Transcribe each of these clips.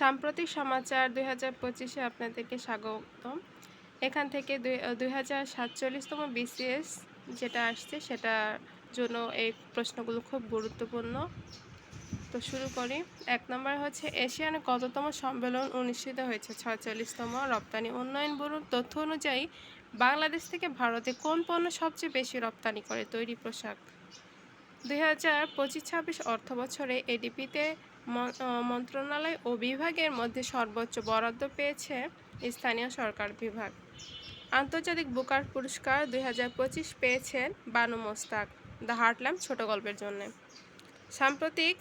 সাম্প্রতিক সমাচার দুই হাজার পঁচিশে আপনাদেরকে স্বাগতম। এখান থেকে দুই হাজার সাতচল্লিশতম বিসিএস যেটা আসছে সেটার জন্য এই প্রশ্নগুলো খুব গুরুত্বপূর্ণ। তো শুরু করি। এক নম্বর হচ্ছে, এশিয়ানে কততম সম্মেলন অনুষ্ঠিত হয়েছে? ছয়চল্লিশতম, রপ্তানি উন্নয়ন ব্যুরোর তথ্য অনুযায়ী বাংলাদেশ থেকে ভারতে কোন পণ্য সবচেয়ে বেশি রপ্তানি করে? তৈরি পোশাক। দুই হাজার পঁচিশ ছাব্বিশ অর্থ বছরে এডিপিতে মন্ত্রণালয় ও বিভাগের মধ্যে সর্বোচ্চ বরাদ্দ পেয়েছে স্থানীয় সরকার বিভাগ। আন্তর্জাতিক বুকার পুরস্কার দুই হাজার পঁচিশ পেয়েছেন বানু মোস্তাক, দ্য হার্টল্যাম্প ছোট গল্পের জন্য। সাম্প্রতিক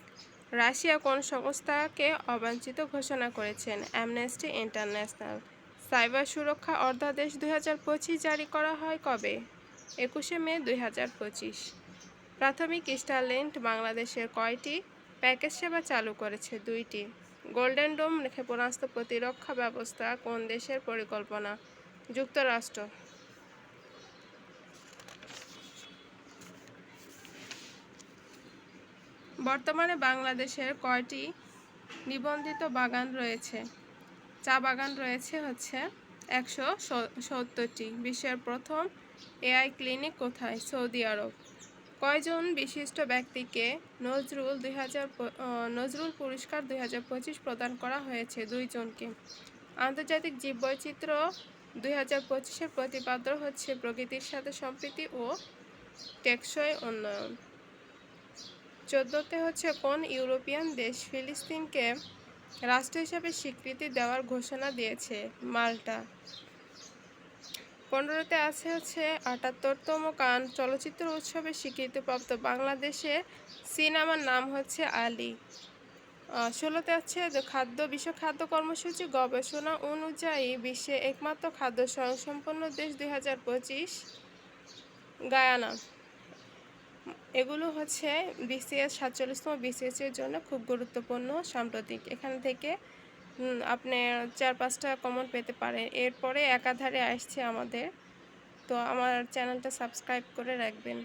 রাশিয়া কোন সংস্থাকে অবাঞ্ছিত ঘোষণা করেছেন? অ্যামনেস্টি ইন্টারন্যাশনাল সাইবার সুরক্ষা অর্ধাদেশ দুই হাজার পঁচিশ জারি করা হয় কবে? একুশে মে দুই হাজার পঁচিশ। প্রাথমিক স্টারলিংক বাংলাদেশের কয়টি? প্যাকেজ সেবা চালু করেছে দুইটি। গোল্ডেন ডোম ক্ষেপণাস্ত্র প্রতিরক্ষা ব্যবস্থা কোন দেশের পরিকল্পনা? যুক্তরাষ্ট্র। বর্তমানে বাংলাদেশের কয়টি নিবন্ধিত বাগান রয়েছে? চা বাগান রয়েছে হচ্ছে একশো সত্তরটি। বিশ্বের প্রথম এআই ক্লিনিক কোথায়? সৌদি আরব। কয়জন বিশিষ্ট ব্যক্তিকে নজরুল দুই হাজার নজরুল পুরস্কার দুই হাজার পঁচিশ প্রদান করা হয়েছে দুইজনকে? আন্তর্জাতিক জীববৈচিত্র্য দুই হাজার পঁচিশের প্রতিপাদ্য হচ্ছে প্রকৃতির সাথে সম্প্রীতি ও টেকসই উন্নয়ন। চোদ্দোতে হচ্ছে কোন ইউরোপিয়ান দেশ ফিলিস্তিনকে রাষ্ট্র হিসাবে স্বীকৃতি দেওয়ার ঘোষণা দিয়েছে? মাল্টা। পনেরোতে আছে হচ্ছে আটাত্তরতম কান চলচ্চিত্র উৎসবে স্বীকৃতিপ্রাপ্ত বাংলাদেশে সিনেমার নাম হচ্ছে আলী। ষোলোতে আছে খাদ্য বিশ্ব খাদ্য কর্মসূচি গবেষণা অনুযায়ী বিশ্বে একমাত্র খাদ্য স্বয়ংসম্পন্ন দেশ দুই হাজার পঁচিশ, গায়ানা। এগুলো হচ্ছে বিসিএস সাতচল্লিশতম বিসিএস এর জন্য খুব গুরুত্বপূর্ণ সাম্প্রতিক। এখান থেকে আপনি চার পাঁচটা কমন পেতে পারেন। এরপরে একাধারে আসছে আমাদের। তো আমার চ্যানেলটা সাবস্ক্রাইব করে রাখবেন।